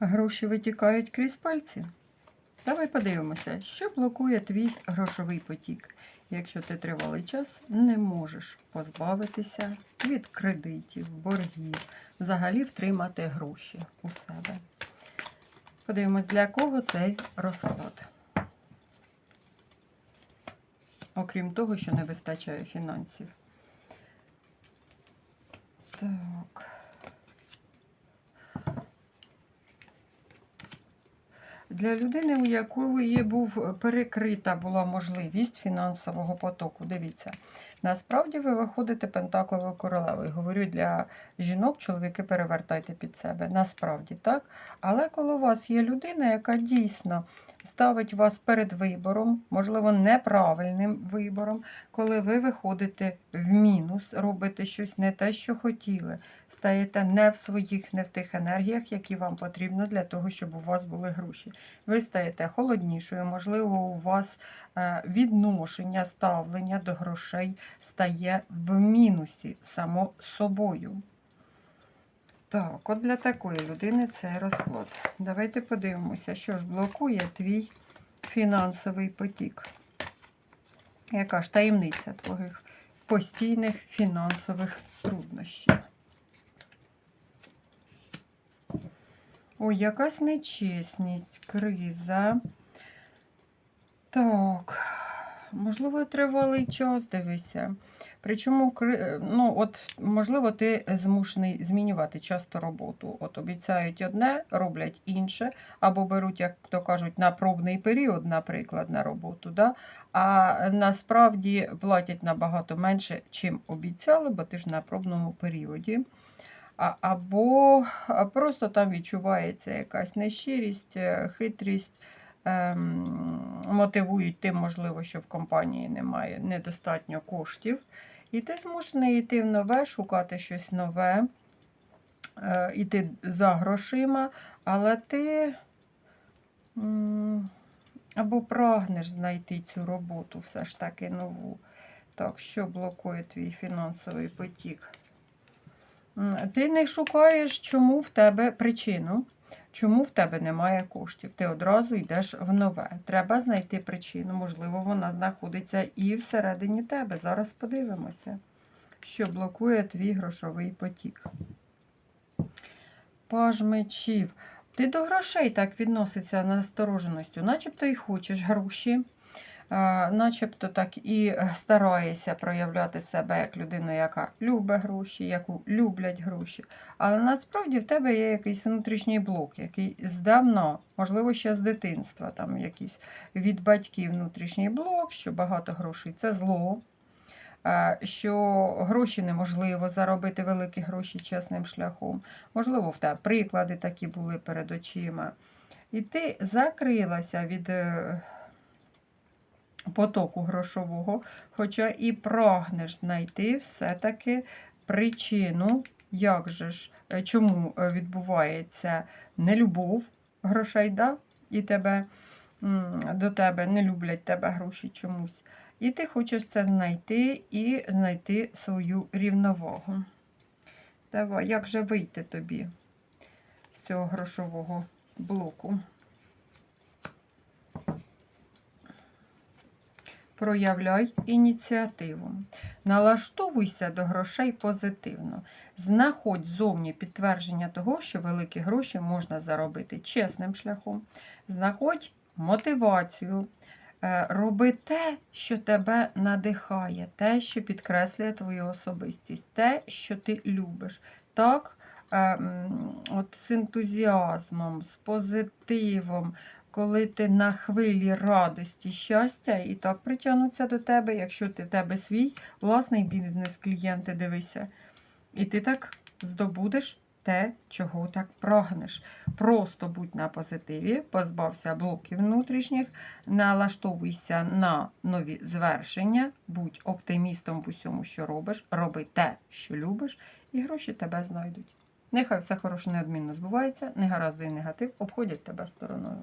Гроші витікають крізь пальці. Давай подивимося, що блокує твій грошовий потік, якщо ти тривалий час не можеш позбавитися від кредитів, боргів, взагалі втримати гроші у себе. Подивимось, для кого цей розклад. Окрім того, що не вистачає фінансів. Так. Для людини, у якої був перекрита була можливість фінансового потоку. Дивіться, насправді ви виходите пентакловою королевою. Говорю для жінок, чоловіки перевертайте під себе. Насправді так. Але коли у вас є людина, яка дійсно ставить вас перед вибором, можливо, неправильним вибором, коли ви виходите в мінус, робите щось не те, що хотіли, стаєте не в своїх, не в тих енергіях, які вам потрібно для того, щоб у вас були гроші. Ви стаєте холоднішою, можливо, у вас е, відношення, ставлення до грошей стає в мінусі само собою. Так, от для такої людини цей розклад. Давайте подивимося, що ж блокує твій фінансовий потік. Яка ж таємниця твоїх постійних фінансових труднощів? Ой, якась нечесність, криза. Так, можливо, тривалий час дивися. Причому, ну, от, можливо, ти змушений змінювати часто роботу. От обіцяють одне, роблять інше, або беруть, як то кажуть, на пробний період, наприклад, на роботу. Да? А насправді платять набагато менше, чим обіцяли, бо ти ж на пробному періоді. А, або просто там відчувається якась нещирість, е, хитрість. Ем, Мотивують тим, можливо, що в компанії немає недостатньо коштів. І ти змушений йти в нове, шукати щось нове, е, йти за грошима, але ти або прагнеш знайти цю роботу все ж таки нову. Так, що блокує твій фінансовий потік? Ти не шукаєш, чому в тебе причину, чому в тебе немає коштів. Ти одразу йдеш в нове. Треба знайти причину. Можливо, вона знаходиться і всередині тебе. Зараз подивимося, що блокує твій грошовий потік. Паж мечів. Ти до грошей так відноситься настороженістю, начебто і хочеш гроші. Е, начебто так і стараєшся проявляти себе як людину, яка любить гроші, яку люблять гроші. Але насправді в тебе є якийсь внутрішній блок, який здавна, можливо, ще з дитинства, там якийсь від батьків внутрішній блок, що багато грошей це зло, е, що гроші неможливо заробити великі гроші чесним шляхом. Можливо, в тебе приклади такі були перед очима. І ти закрилася від. Потоку грошового, хоча і прагнеш знайти все-таки причину, як же ж, е, чому е, відбувається нелюбов грошей, да? і тебе, до тебе не люблять тебе гроші чомусь. І ти хочеш це знайти і знайти свою рівновагу. Давай, як же вийти тобі з цього грошового блоку? Проявляй ініціативу. Налаштовуйся до грошей позитивно. Знаходь зовні підтвердження того, що великі гроші можна заробити чесним шляхом. Знаходь мотивацію. Е, Роби те, що тебе надихає, те, що підкреслює твою особистість, те, що ти любиш. Так, е, от з ентузіазмом, з позитивом, коли ти на хвилі радості, щастя, і так притягнуться до тебе, якщо ти в тебе свій власний бізнес, клієнти, дивися. І ти так здобудеш те, чого так прагнеш. Просто будь на позитиві, позбався блоків внутрішніх, налаштовуйся на нові звершення, будь оптимістом в усьому, що робиш, роби те, що любиш, і гроші тебе знайдуть. Нехай все хороше неодмінно збувається, негаразди і негатив обходять тебе стороною.